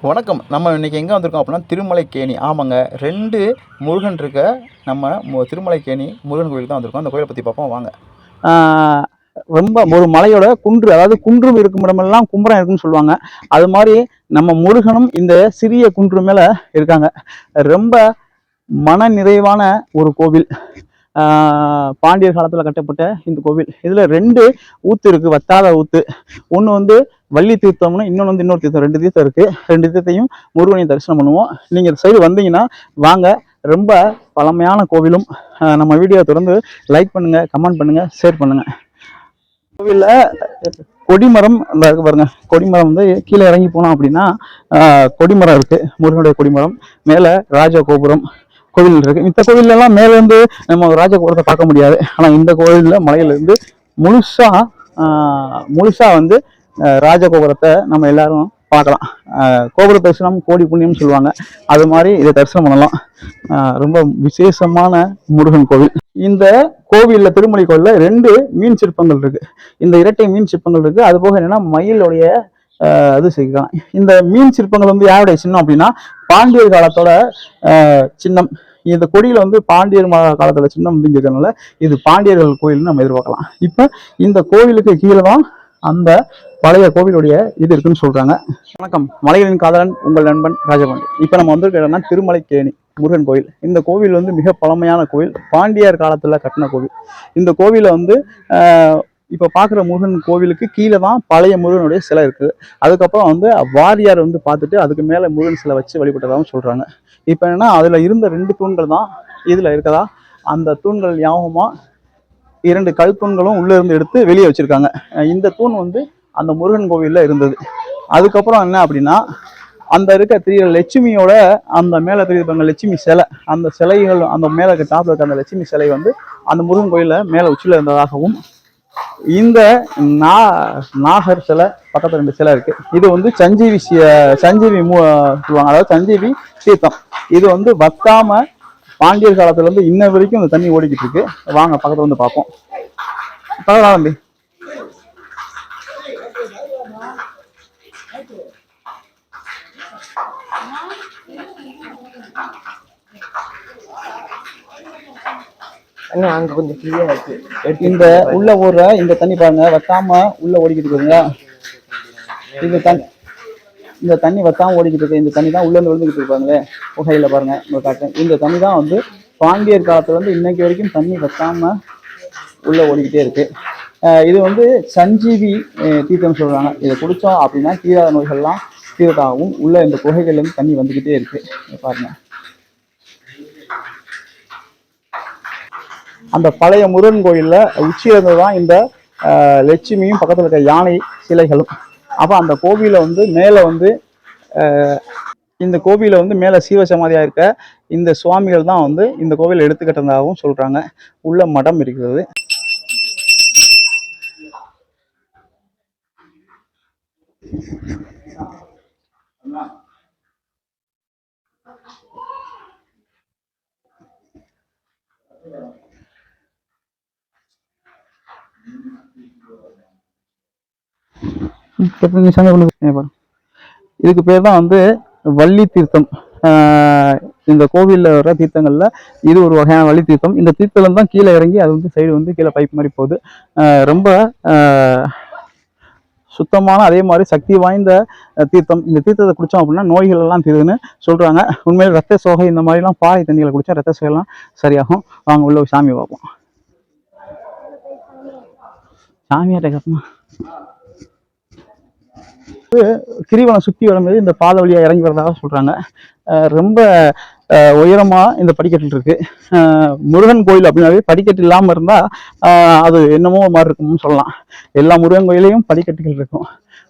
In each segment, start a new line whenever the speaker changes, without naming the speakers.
வணக்கம். நம்ம இன்றைக்கி எங்கே வந்திருக்கோம் அப்படின்னா திருமலைக்கேணி. ஆமாங்க. ரெண்டு முருகன் இருக்க நம்ம மு- திருமலைக்கேணி முருகன் கோயிலுக்கு தான் வந்திருக்கோம். அந்த கோயிலை பற்றி பார்ப்போம். வாங்க.
ரொம்ப ஒரு மலையோட குன்று அதாவது குன்றும் இருக்கும் இடமெல்லாம் கும்பரம் இருக்குன்னு சொல்லுவாங்க. அது மாதிரி நம்ம முருகனும் இந்த சிறிய குன்று மேலே இருக்காங்க. ரொம்ப மன நிறைவான ஒரு கோவில். பாண்டியர் காலத்துல கட்டப்பட்ட இந்த கோவில். இதுல ரெண்டு ஊத்து இருக்கு வத்தாத ஊத்து. ஒண்ணு வந்து வள்ளி தீர்த்தம்னு இன்னொன்று வந்து இன்னொரு தீர்த்தம். ரெண்டு தீர்த்தம் இருக்கு. ரெண்டு தீர்த்தையும் முருகனையும் தரிசனம் பண்ணுவோம். நீங்க இந்த சைடு வந்தீங்கன்னா வாங்க. ரொம்ப பழமையான கோவிலும் நம்ம வீடியோ தொடர்ந்து லைக் பண்ணுங்க கமெண்ட் பண்ணுங்க ஷேர் பண்ணுங்க. கோவிலில் கொடிமரம் இந்த இருக்கு பாருங்க. கொடிமரம் வந்து கீழே இறங்கி போனோம் அப்படின்னா கொடிமரம் இருக்கு. முருகனுடைய கொடிமரம். மேல ராஜ கோபுரம் கோவில் இருக்கு. இந்த கோவில்ல எல்லாம் மேல இருந்து நம்ம ராஜகோபுரத்தை பார்க்க முடியாது. ஆனா இந்த கோவில்ல மலையில இருந்து முழுசா முழுசா வந்து ராஜகோபுரத்தை நம்ம எல்லாரும் பார்க்கலாம். கோபுர தரிசனம் கோடி புண்ணியம்னு சொல்லுவாங்க. அது மாதிரி இதை தரிசனம் பண்ணலாம். ரொம்ப விசேஷமான முருகன் கோவில். இந்த கோவிலில் திருமலை கோவில்ல ரெண்டு மீன் சிற்பங்கள் இருக்கு. இந்த இரட்டை மீன் சிற்பங்கள் இருக்கு. அது போக என்னன்னா மயிலுடைய அது செய்யலாம் இந்த மீன் சிற்பங்கள் வந்து யாருடைய சின்னம் அப்படின்னா பாண்டியர் காலத்தோட சின்னம். இந்த கொடியில் வந்து பாண்டியர் ம- சின்னம் வந்து இருக்கிறதுனால இது பாண்டியர்கள் கோயில்னு நம்ம எதிர்பார்க்கலாம். இப்போ இந்த கோவிலுக்கு கீழே தான் அந்த பழைய கோவிலுடைய இது இருக்குன்னு சொல்கிறாங்க வணக்கம். மலைகளின் காதலன் உங்கள் நண்பன் ராஜபாண்டி. இப்போ நம்ம வந்திருக்க இடம்னா திருமலைக்கேணி முருகன் கோவில். இந்த கோவில் வந்து மிக பழமையான கோவில். பாண்டியர் காலத்தில் கட்டின கோவில். இந்த கோவிலை வந்து இப்ப பாக்குற முருகன் கோவிலுக்கு கீழே தான் பழைய முருகனுடைய சிலை இருக்கு அதுக்கப்புறம் வந்து வாரியார் வந்து பார்த்துட்டு அதுக்கு மேல முருகன் சிலை வச்சு வழிபட்டதாகவும் சொல்றாங்க. இப்ப என்னன்னா அதுல இருந்த ரெண்டு தூண்கள் தான் இதுல இருக்கதா? அந்த தூண்கள் ஞாபகமா? இரண்டு கல் தூண்களும் உள்ள இருந்து எடுத்து வெளியே வச்சிருக்காங்க. இந்த தூண் வந்து அந்த முருகன் கோவில்ல இருந்தது. அதுக்கப்புறம் என்ன அப்படின்னா அந்த இருக்க தெரிய லட்சுமியோட அந்த மேல தெரியுது லட்சுமி சிலை. அந்த சிலைகள் அந்த மேல இருக்க டாப்ல இருக்க அந்த லட்சுமி சிலை வந்து அந்த முருகன் கோயிலில் மேல உச்சில இருந்ததாகவும் இந்த நா நாகர் சிலை பக்கத்துல ரெண்டு சிலை இருக்கு. இது வந்து சஞ்சீவி சஞ்சீவி மூ சொல்லுவாங்க. அதாவது சஞ்சீவி தீர்த்தம். இது வந்து வத்தாம பாண்டியர் காலத்துல இருந்து இன்ன வரைக்கும் இந்த தண்ணி ஓடிக்கிட்டு இருக்கு. வாங்க பக்கத்துல வந்து பார்ப்போம். பரவாயில்ல தம்பி.
அண்ணா அங்க கொஞ்சம் ஃப்ரீயா இருக்கு.
இந்த உள்ள ஓடுற இந்த தண்ணி பாருங்க வத்தாம உள்ள ஓடிக்கிட்டு இருக்குங்களா இந்த தண்ணி இந்த தண்ணி வத்தாம ஓடிக்கிட்டு இருக்கு. இந்த தண்ணி தான் உள்ள இருந்து விழுந்துக்கிட்டு இருப்பாங்களே புகையில பாருங்க உங்க காட்டுறேன் இந்த தண்ணி தான் வந்து பாண்டியர் காலத்துல இருந்து இன்னைக்கு வரைக்கும் தண்ணி வத்தாம உள்ள ஓடிக்கிட்டே இருக்கு. இது வந்து சஞ்சீவி தீர்த்தம் சொல்றாங்க. இதை குடிச்சோம் அப்படின்னா தீராத நோய்கள்லாம் தீர்வதாகவும் உள்ள இந்த குகைகள்லேருந்து தண்ணி வந்துக்கிட்டே இருக்கு. பாருங்க. அந்த பழைய முருகன் கோயிலில் உச்சியிலிருந்து தான் இந்த லட்சுமியும் பக்கத்துல இருக்க யானை சிலைகளும் அப்ப அந்த கோவிலில் வந்து மேல வந்து ஆஹ், இந்த கோவில வந்து மேல சீவசமாதியாக இருக்க இந்த சுவாமிகள் தான் வந்து இந்த கோவிலை எடுத்துக்கிட்டதாகவும் சொல்றாங்க உள்ள மடம் இருக்கிறது Thank you. இதுக்கு பேர் தான் வந்து வள்ளி தீர்த்தம். ஆஹ் இந்த கோவில்ல வர தீர்த்தங்கள்ல இது ஒரு வகையான வள்ளி தீர்த்தம். இந்த தீர்த்தத்துல தான் கீழே இறங்கி அது வந்து சைடு வந்து கீழே பைப் மாதிரி போகுது. ரொம்ப ஆஹ் சுத்தமான அதே மாதிரி சக்தி வாய்ந்த தீர்த்தம். இந்த தீர்த்தத்தை குடிச்சோம் அப்படின்னா நோய்கள் எல்லாம் தீருதுன்னு சொல்றாங்க. உண்மையில் ரத்த சோகை இந்த மாதிரிலாம் பாறை தண்ணிகளை குடிச்சா ரத்த சோகைலாம் சரியாகும். வாங்க உள்ள சாமி பார்ப்போம். சாமியாட்ட கேட்போமா கிரிவலம் சுத்தி வரும்போது இந்த பாதை வழியா இறங்கி வரதாக சொல்றாங்க. ரொம்ப அஹ் உயரமா இந்த படிக்கட்டு இருக்கு. அஹ் முருகன் கோயில் அப்படின்னாவே படிக்கட்டு இல்லாம இருந்தா அஹ் அது என்னமோ ஒரு மாதிரி இருக்கும்னு சொல்லலாம். எல்லா முருகன் கோயிலையும் படிக்கட்டுகள் இருக்கும்.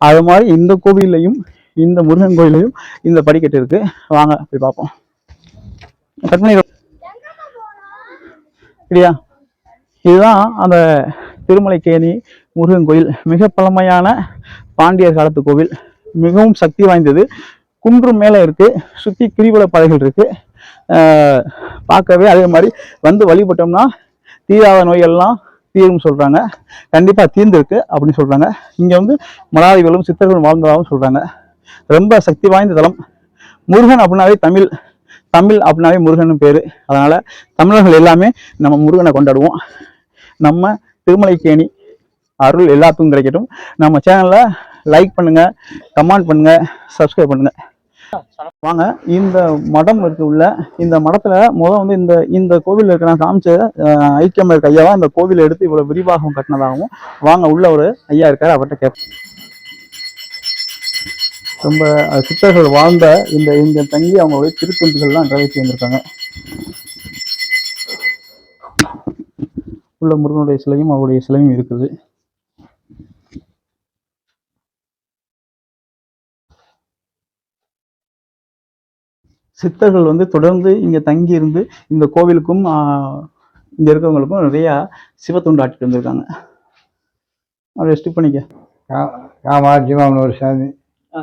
அது மாதிரி இந்த கோவில்லையும் இந்த முருகன் கோயிலையும் இந்த படிக்கட்டு இருக்கு. வாங்க போய் பார்ப்போம். கட் பண்ணி இல்லையா இதுதான் அந்த திருமலைக்கேணி முருகன் கோயில் மிக பழமையான பாண்டியர் காலத்து கோவில் மிகவும் சக்தி வாய்ந்தது. குன்று மேலே இருக்குது சுற்றி கிரிவல பாதைகள் இருக்குது பார்க்கவே அதே மாதிரி வந்து வழிபட்டோம்னா தீராத நோயெல்லாம் தீரும் சொல்கிறாங்க கண்டிப்பாக தீர்ந்திருக்கு அப்படின்னு சொல்கிறாங்க இங்கே வந்து மலாதிகளும் சித்தர்களும் வாழ்ந்ததாகவும் சொல்கிறாங்க ரொம்ப சக்தி வாய்ந்த தலம். முருகன் அப்படின்னாவே தமிழ். தமிழ் அப்படின்னாவே முருகன் பேர். அதனால் தமிழர்கள் எல்லாமே நம்ம முருகனை கொண்டாடுவோம். நம்ம திருமலைக்கேணி அருள் எல்லாத்துக்கும் கிடைக்கட்டும். நம்ம சேனலில் லைக் பண்ணுங்கள் கமெண்ட் பண்ணுங்கள் சப்ஸ்கிரைப் பண்ணுங்கள் வாங்க இந்த மடம் இருக்கு உள்ள இந்த மடத்துல முத வந்து இந்த இந்த கோவில் இருக்க நான் காமிச்ச ஐக்கியம் இருக்க ஐயாவா இந்த கோவிலை எடுத்து இவ்வளவு விரிவாகவும் கட்டினதாகவும். வாங்க உள்ள ஒரு ஐயா இருக்காரு அவர்கிட்ட கேட்போம் ரொம்ப சித்தர்கள் வாழ்ந்த இந்த இங்க தங்கி அவங்களுடைய திருத்தொண்டுகள்லாம் நிறைவேற்றி வந்திருக்காங்க. உள்ள முருகனுடைய சிலையும் அவருடைய சிலையும் இருக்குது. சித்தர்கள் வந்து தொடர்ந்து இங்க தங்கி இருந்து இந்த கோவிலுக்கும் இங்க இருக்கவங்களுக்கும் நிறைய சிவத்தொண்டு ஆட்டிட்டு வந்திருக்காங்க. அதை ஸ்டிப் பண்ணிக்க.
காமாட்சிமாமன் ஒரு சாமி.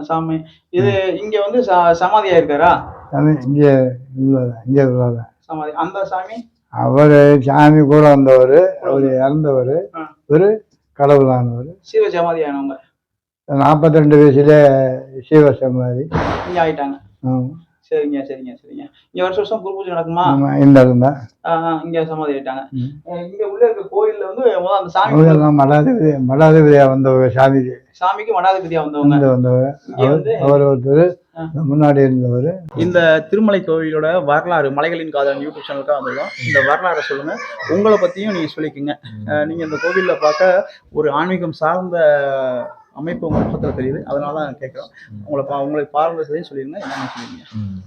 சாமி. இது இங்க வந்து சமாதியா இருக்காரா?
இங்கே இங்கே
சமாதி. அந்த சாமி?
அவர் சாமி கூட வந்தவர் அவர் இறந்தவர். ஒரு கடவுளானவர்
சிவ சமாதியானவங்க
நாற்பத்தி ரெண்டு வயசுல சிவ சமாதி
இங்க ஆயிட்டாங்க. சரிங்க சரிங்க சரிங்க. இங்க வருஷம் வருஷம் குரு பூஜை நடக்குமா?
ஆமா இந்த
ஆஹ், இங்க சமாதி ஆயிட்டாங்க. இங்க உள்ள இருக்க கோயில்ல வந்து அந்த சாமி
மடாதிபதி மடாதிபதியா வந்தவர் சாமிக்கு
சாமிக்கு மடாதிபதியா வந்தவங்க. இங்க
அவர் ஒருத்தர். முன்னாடி இருந்தவர்.
இந்த திருமலை கோவிலோட வரலாறு மலைகளின் காதல் யூடியூப் சேனலுக்காக வந்திருக்கோம். இந்த வரலாறை சொல்லுங்க. உங்களை பத்தியும் நீங்க சொல்லிக்கோங்க. நீங்க இந்த கோவில்ல பார்க்க ஒரு ஆன்மீகம் சார்ந்த அமைப்பு உங்க முகத்துல தெரியுது. அதனால தான் கேட்குறோம். உங்களை பா உங்களுக்கு பாரம்பரியத்தையும் சொல்லிருங்க. என்னென்ன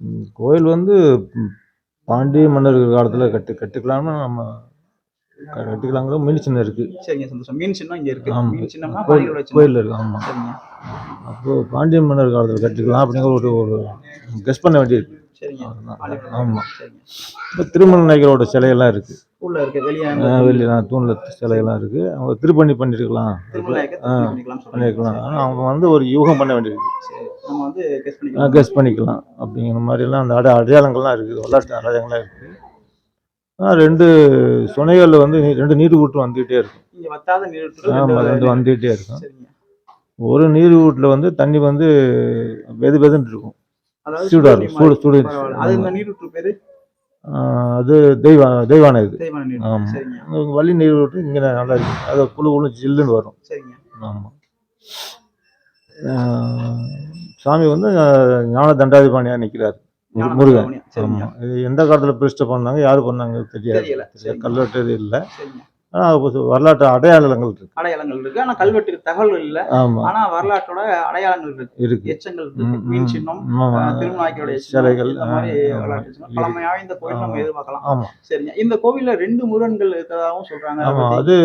ம், கோயில் வந்து பாண்டிய மன்னர்கள் காலத்தில் கட்டு கட்டுக்கலாம்னு நம்ம கட்டுக்கலாங்கிற மீன் சின்னம் இருக்கு.
சரிங்க சந்தோஷம். மீன் சின்னம் இங்க இருக்கு.
ஆமா.
மீன் சின்னம்னா
கோயில் இருக்கு. ஆமாம்
சரிங்க.
அப்போ பாண்டிய மன்னர் காலத்தில் கட்டுக்கலாம் அப்படிங்கிற ஒரு ஒரு கெஸ் பண்ண வேண்டியிருக்கு.
சரிங்க.
அதுதான்.
பாண்டியரோட
ஆமா.
சரிங்க.
இப்போ திருமண நாயகரோட சிலையெல்லாம் இருக்கு.
உள்ள இருக்கு வெளியே
வெளியெல்லாம் தூணில் சிலையெல்லாம் இருக்கு. அவங்க திருப்பணி பண்ணிருக்கலாம். பண்ணிருக்கலாம். ஆனால் அவங்க வந்து ஒரு யூகம் பண்ண வேண்டியிருக்கு
கெஸ் பண்ணிக்கலாம்.
கெஸ் பண்ணிக்கலாம். அப்படிங்கிற மாதிரிலாம் அந்த அடை அடையாளங்கள்லாம் இருக்குது வரலாற்று அடையாளங்கள்லாம் இருக்குது ஆனால் ரெண்டு சுனைகளில் வந்து ரெண்டு நீர் ஊற்று வந்துகிட்டே இருக்கும். ஆமாம் ரெண்டு வந்துகிட்டே இருக்கும். ஒரு நீர் ஊட்டில் வந்து தண்ணி வந்து வெது வெதுன்னு இருக்கும்.
அதாவது
சூடா
சுடு
இருக்கும். சூடு- சூடு-
பரவாயில்ல. அது இந்த நீரூற்று பேரு?
அது தெய்வ தெய்வான இது.
தெய்வான நீர்
ஆமா.
சரிங்க.
அங்க வள்ளி நீர் ஊற்று இங்கே நல்லா இருக்கு. அது குழு குழு ஜில்லுன்னு வரும்.
சரிங்க.
ஆமாம் சாமி வந்து ஞான தண்டாதிபாணியாக நிற்கிறார் முருகன். ஆமாம் இது எந்த காலத்தில் பிரதிஷ்டை பண்ணாங்க யார் பண்ணாங்க தெரியாது. கல்வெட்டு இல்லை. வரலாற்று அடையாளங்கள் இருக்கு.
அடையாளங்கள் இருக்கு. ஆனா கல்வெட்டு தகவல்கள் இல்ல. ஆனா வரலாற்றோட அடையாளங்கள் இருக்கு.
இருக்கு.
எச்சங்கள் இருக்கு. மீன். சின்னம்
ஆமா.
திருநாய்க்கோட
சிலைகள்,
இந்த மாதிரி
ஆ, ஆமா.
வரலாற்று சின்னம் பழமை வாய்ந்த கோயில் நம்ம. எதிர்பார்க்கலாம். சரிங்க. இந்த கோவில்ல ரெண்டு முருகன்கள் இருக்கிறதாவும் சொல்றாங்க.
அது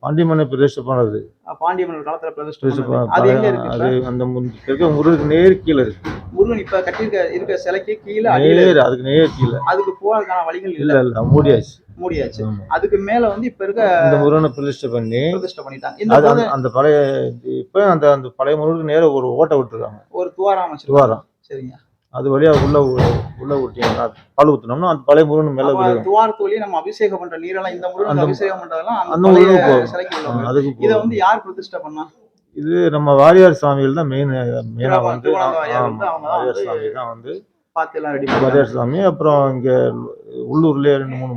பாண்டியமனை பிரதிஷ்டை பண்ணது
பத்தி பாண்டிய மன்னர் காலத்துல பிரதிஷ்டை அது எங்க இருக்கு
அது? அந்த இருக்க முருகனுக்கு நேர் கீழே இருக்கு.
முருகன் இப்ப கட்டியிருக்க இருக்க சிலைக்கு கீழே
நேர். அதுக்கு நேர் கீழே.
அதுக்கு போறதுக்கான வழிகள் இல்ல
இல்ல மூடியாச்சு.
மூடியாச்சு. அதுக்கு மேல வந்து இப்ப இருக்க
இந்த முருகனை பிரதிஷ்டை பண்ணி
பிரதிஷ்டை பண்ணிட்டாங்க.
அந்த- பழைய இப்ப அந்த அந்த பழைய முருகனுக்கு நேர ஒரு ஓட்டை விட்டுருக்காங்க.
ஒரு துவாரம்
துவாரம்.
சரிங்க.
அது வழியா உள்ள உள்ள ஊட்டிங்கன்னா பால் ஊத்துனோம்னா அந்த பழைய முருகன் மேல
துவாரத்து வழியா நம்ம அபிஷேகம் பண்ற நீரெல்லாம் இந்த முருகன் அபிஷேகம் பண்றதெல்லாம் அந்த
முருகனுக்கு. அதுக்கு
இத. வந்து யார் பிரதிஷ்டை பண்ணா?
இது நம்ம வாரியார் சுவாமிகள் தான் மெயின் மெயினா வந்து
வாரியார்
சுவாமி தான் வந்து
பார்த்து எல்லாம் ரெடி
வாரியார் சாமி அப்புறம் இங்க உள்ளூர்லயே ரெண்டு மூணு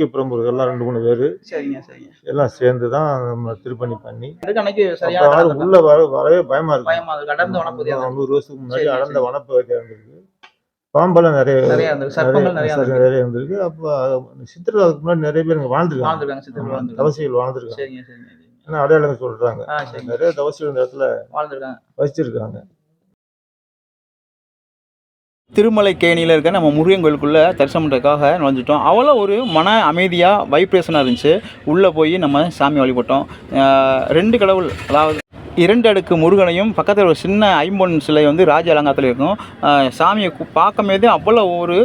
முக்கிய பிரமுகர்கள்லாம் ரெண்டு மூணு பேர்.
சரிங்க சரிங்க.
எல்லாம் சேர்ந்து தான் நம்ம திருப்பணி பண்ணி.
அன்னைக்கு நடந்தது.
உள்ள வர வரவே பயமா இருக்கு.
பயமா இருக்கு. அடர்ந்த வனப்பகுதியா இருக்கு.
நூறு வருஷத்துக்கு முன்னாடி அடர்ந்த
சரி.
வனப்பகுதியா இருந்திருக்கு. பாம்பெல்லாம் நிறைய
நிறைய நிறைய
இருந்திருக்கு. அப்ப சித்திரை அதுக்கு முன்னாடி நிறைய பேர் இங்க வாழ்ந்துருக்காங்க. தவசிகள் வாழ்ந்துருக்காங்க. ஏன்னா அடையாளங்கள் சொல்றாங்க. நிறைய தவசிகள் இந்த இடத்துல
வாழ்ந்துருக்காங்க.
வச்சிருக்காங்க
திருமலை கேணியில் இருக்க நம்ம முருகன் கோயிலுக்குள்ளே தரிசனம் பண்ணுறதுக்காக நுழைஞ்சிட்டோம். அவ்வளோ ஒரு மன அமைதியாக வைப்ரேஷனாக இருந்துச்சு. உள்ளே போய் நம்ம சாமி வழிபட்டோம். ரெண்டு கடவுள் அதாவது இரண்டு அடுக்கு முருகனையும் பக்கத்தில் ஒரு சின்ன ஐம்பொன் சிலை வந்து ராஜ அலங்காரத்தில் இருக்கும். சாமியை பார்க்கும்போது அவ்வளோ ஒரு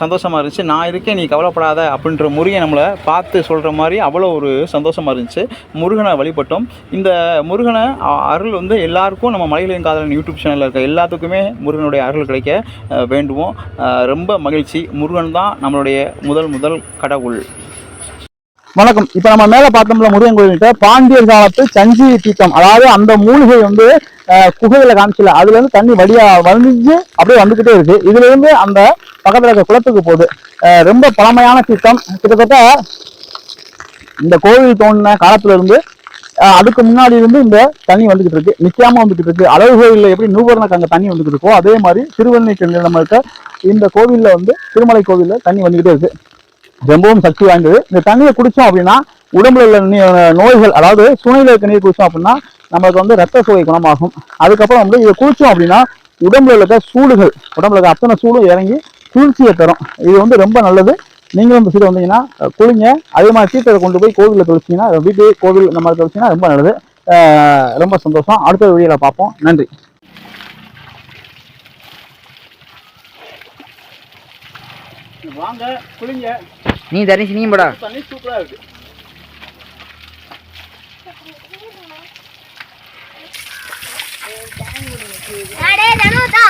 சந்தோஷமாக இருந்துச்சு. நான் இருக்கேன் நீ கவலைப்படாத அப்படின்ற முருகன் நம்மளை பார்த்து சொல்கிற மாதிரி அவ்வளோ ஒரு சந்தோஷமாக இருந்துச்சு. முருகனை வழிபட்டோம். இந்த முருகனை அருள் வந்து எல்லாருக்கும் நம்ம மலையிலையும் காதலன் யூடியூப் சேனலில் இருக்க எல்லாத்துக்குமே முருகனுடைய அருள் கிடைக்க வேண்டுவோம். ரொம்ப மகிழ்ச்சி. முருகன் தான் நம்மளுடைய முதல் முதல் கடவுள்.
வணக்கம். இப்ப நம்ம மேல பார்த்தோம்ல முருகன் கோயில்கிட்ட பாண்டியர் காலத்து சஞ்சீவி தீர்த்தம். அதாவது அந்த மூலிகை வந்து குகையில காமிச்சல. அதுல இருந்து தண்ணி வடியா வலிஞ்சு அப்படியே வந்துகிட்டே இருக்கு. இதுல இருந்து அந்த பக்கத்துல இருக்க குளத்துக்கு போகுது. ரொம்ப பழமையான தீர்த்தம். கிட்டத்தட்ட இந்த கோவில் தோணின காலத்துல இருந்து அதுக்கு முன்னாடி இருந்து இந்த தண்ணி வந்துகிட்டு இருக்கு. நிக்காம வந்துகிட்டு இருக்கு. அழகு கோயில்ல எப்படி நூபரணக்கு அங்க தண்ணி வந்துகிட்டு இருக்கோ அதே மாதிரி திருவண்ணி நம்ம இருக்க இந்த கோவில்ல வந்து திருமலை கோவில்ல தண்ணி வந்துகிட்டே இருக்கு. ரொம்பவும் சக்தி வாய்ந்தது. இந்த தண்ணியை குடித்தோம் அப்படின்னா உடம்புல உள்ள நீ- நோய்கள் அதாவது சுனையில் இருக்க நீர் குடித்தோம் அப்படின்னா நமக்கு வந்து ரத்த சுவை குணமாகும். அதுக்கப்புறம் வந்து இதை குளித்தோம் அப்படின்னா உடம்புல இருக்க சூடுகள் உடம்புல இருக்க அத்தனை சூடும் இறங்கி குளிர்ச்சியை தரும். இது வந்து ரொம்ப நல்லது. நீங்களும் இந்த சைடு வந்தீங்கன்னா குளிங்க. அதே மாதிரி சீட்டை கொண்டு போய் கோவிலில் தெளிச்சிங்கன்னா வீட்டு கோவில் இந்த மாதிரி தெளிச்சிங்கன்னா ரொம்ப நல்லது. ரொம்ப சந்தோஷம். அடுத்த வீடியோவில் பார்ப்போம். நன்றி. வாங்க குளிங்க.
நீ தனிச்சு நீ போடா.
தண்ணி சூப்பரா இருக்கு.
அடே தனுதா